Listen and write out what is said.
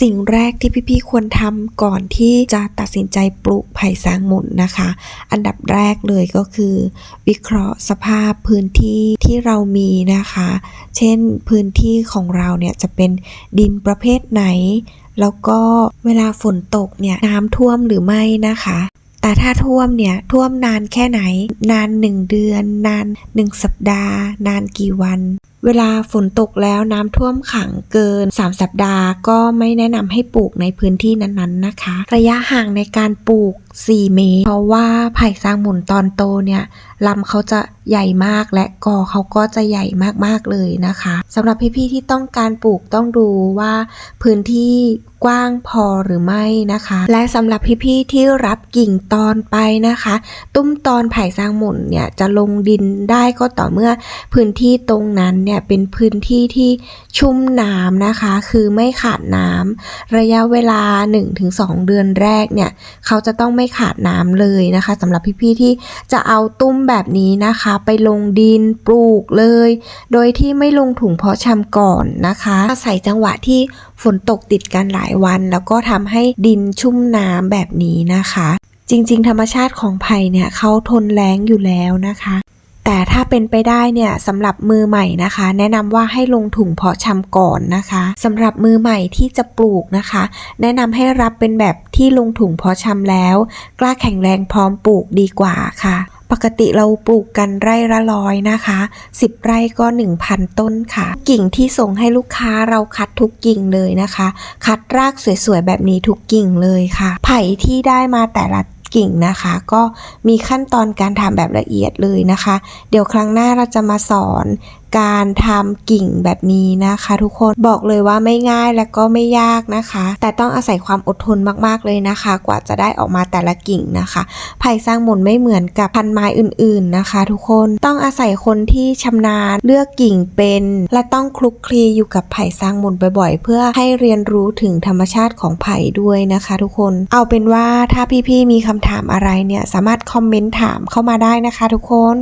สิ่งแรกที่พี่ๆควรทำก่อนที่จะตัดสินใจปลูกไผ่สร้างหมุนนะคะ อันดับแรกเลยก็คือ วิเคราะห์สภาพพื้นที่ที่เรามีนะคะ เช่นพื้นที่ของเราเนี่ยจะเป็นดินประเภทไหน แล้วก็เวลาฝนตกเนี่ยน้ำท่วมหรือไม่นะคะแต่ถ้าท่วมเนี่ยท่วมนานแค่ไหน นานหนึ่งเดือน นานหนึ่งสัปดาห์ นานกี่วันเวลาฝนตกแล้วน้ำท่วมขังเกิน 3 สัปดาห์ ก็ไม่แนะนำให้ปลูกในพื้นที่นั้นๆนะคะ ระยะห่างในการปลูก 4 เมตร เพราะว่าไผ่สร้างหมุนตอนโตเนี่ยลำเขาจะใหญ่มากและกอเขาก็จะใหญ่มากๆเลยนะคะสำหรับพี่ๆที่ต้องการปลูกต้องดูว่าพื้นที่กว้างพอหรือไม่นะคะ และสำหรับพี่ๆที่รับกิ่งตอนไปนะคะ ตุ้มตอนไผ่สร้างหมุนเนี่ยจะลงดินได้ก็ต่อเมื่อพื้นที่ตรงนั้นเนี่ยเป็นพื้นที่ที่ชุ่มน้ำนะคะ คือไม่ขาดน้ำระยะเวลา 1-2 เดือนแรกเนี่ยเขาจะต้องไม่ขาดน้ำเลยนะคะสำหรับพี่ๆที่จะเอาตุ้มแบบนี้นะคะ ไปลงดินปลูกเลย โดยที่ไม่ลงถุงเพาะชำก่อนนะคะอาศัยจังหวะที่ฝนตกติดกันหลายวัน แล้วก็ทำให้ดินชุ่มน้ำแบบนี้นะคะ จริง ๆ ธรรมชาติของไผ่เนี่ยเขาทนแล้งอยู่แล้วนะคะ แต่ถ้าเป็นไปได้เนี่ยสำหรับมือใหม่นะคะ แนะนำว่าให้ลงถุงเพาะชำก่อนนะคะสำหรับมือใหม่ที่จะปลูกนะคะ แนะนำให้รับเป็นแบบที่ลงถุงเพาะชำแล้ว กล้าแข็งแรงพร้อมปลูกดีกว่าค่ะ ปกติเราปลูกกันไร่ละร้อยนะคะ 10 ไร่ก็ 1,000 ต้นค่ะ กิ่งที่ส่งให้ลูกค้าเราคัดทุกกิ่งเลยนะคะ คัดรากสวยๆแบบนี้ทุกกิ่งเลยค่ะ ไผ่ที่ได้มาแต่ละ กิ่งนะคะ ก็มีขั้นตอนการทำแบบละเอียดเลยนะคะ เดี๋ยวครั้งหน้าเราจะมาสอน การทำกิ่งแบบนี้นะคะ ทุกคนบอกเลยว่าไม่ง่ายและก็ไม่ยากนะคะ แต่ต้องอาศัยความอดทนมากๆเลยนะคะ กว่าจะได้ออกมาแต่ละกิ่งนะคะไผ่สร้างมุนไม่เหมือนกับพันไม้อื่น ๆนะคะ ทุกคนต้องอาศัยคนที่ชำนาญเลือกกิ่งเป็น และต้องคลุกคลีอยู่กับไผ่สร้างมุนบ่อยๆ เพื่อให้เรียนรู้ถึงธรรมชาติของไผ่ด้วยนะคะ ทุกคนเอาเป็นว่าถ้าพี่ๆมีคำถามอะไรเนี่ยสามารถคอมเมนต์ถามเข้ามาได้นะคะ ทุกคน